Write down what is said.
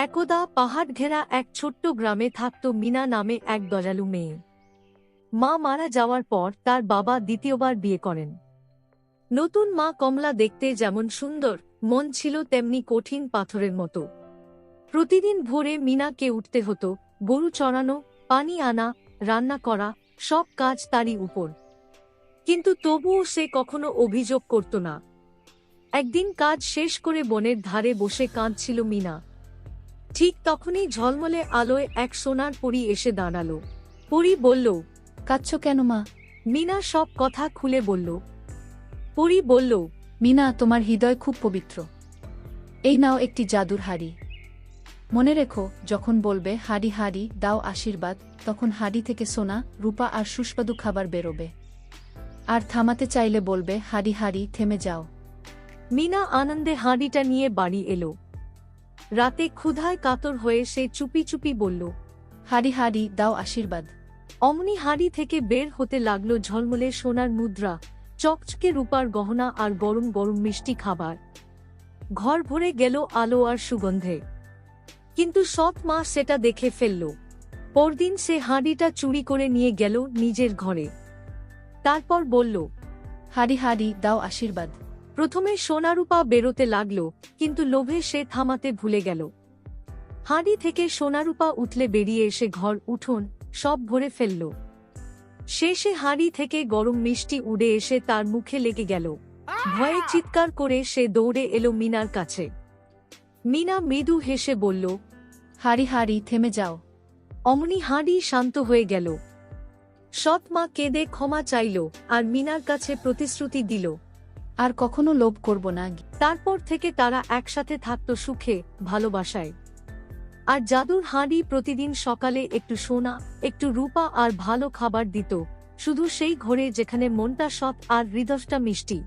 একদা পাহাড় ঘেরা এক ছোট্ট গ্রামে থাকত মিনা নামে এক দয়ালু মেয়ে। মা মারা যাওয়ার পর তার বাবা দ্বিতীয়বার বিয়ে করেন। নতুন মা কমলা দেখতে যেমন সুন্দর, মন ছিল তেমনি কঠিন পাথরের মতো। প্রতিদিন ভোরে মিনাকে উঠতে হতো, গরু চড়ানো, পানি আনা, রান্না করা, সব কাজ তারই উপর। কিন্তু তবুও সে কখনো অভিযোগ করত না। একদিন কাজ শেষ করে বনের ধারে বসে কাঁদছিল মিনা। ঠিক তখনই ঝলমলে আলোয় এক সোনার পরী এসে দাঁড়াল। পরী বলল কাঁদছ কেন মা? মিনা সব কথা খুলে বলল। পরী বলল মিনা তোমার হৃদয় খুব পবিত্র। এই নাও একটি জাদুর হাড়ি। মনে রেখো যখন বলবে হাড়ি হাড়ি দাও আশীর্বাদ তখন হাড়ি থেকে সোনা রূপা আর সুস্বাদু খাবার বেরোবে। আর থামাতে চাইলে বলবে হাড়ি হাড়ি থেমে যাও। মিনা আনন্দে হাঁড়িটা নিয়ে বাড়ি এলো। রাতে ক্ষুধায় কাতর হয়ে সে চুপি চুপি বলল, হাড়ি হাড়ি, দাও আশীর্বাদ। অমনি হাঁড়ি থেকে বের হতে লাগল ঝলমলে সোনার মুদ্রা, চকচকে রূপার গহনা আর গরম গরম মিষ্টি খাবার। ঘর ভরে গেল আলো আর সুগন্ধে। কিন্তু সৎ মা সেটা দেখে ফেলল। পরদিন সে হাঁড়িটা চুরি করে নিয়ে গেল নিজের ঘরে। তারপর বলল, হাড়ি হাড়ি, দাও আশীর্বাদ। প্রথমে সোনারূপা বেরোতে লাগল, কিন্তু লোভে সে থামাতে ভুলে গেল। হাঁড়ি থেকে সোনারূপা উঠলে বেরিয়ে এসে ঘর উঠোন সব ভরে ফেলল। শেষে হাঁড়ি থেকে গরম মিষ্টি উড়ে এসে তার মুখে লেগে গেল। ভয়ে চিৎকার করে সে দৌড়ে এলো মিনার কাছে। মিনা মৃদু হেসে বলল, হাড়ি হাড়ি, থেমে যাও। অমনি হাঁড়ি শান্ত হয়ে গেল। সৎ মা কেঁদে ক্ষমা চাইল আর মিনার কাছে প্রতিশ্রুতি দিল আর কখনো লোভ করব না। তারপর থেকে তারা একসাথে থাকত সুখে, ভালোবাসায়। আর জাদুর হাঁড়ি প্রতিদিন সকালে একটু সোনা, একটু রূপা আর ভালো খাবার দিত। শুধু সেই ঘরে যেখানে মনটা সৎ আর হৃদয়টা মিষ্টি।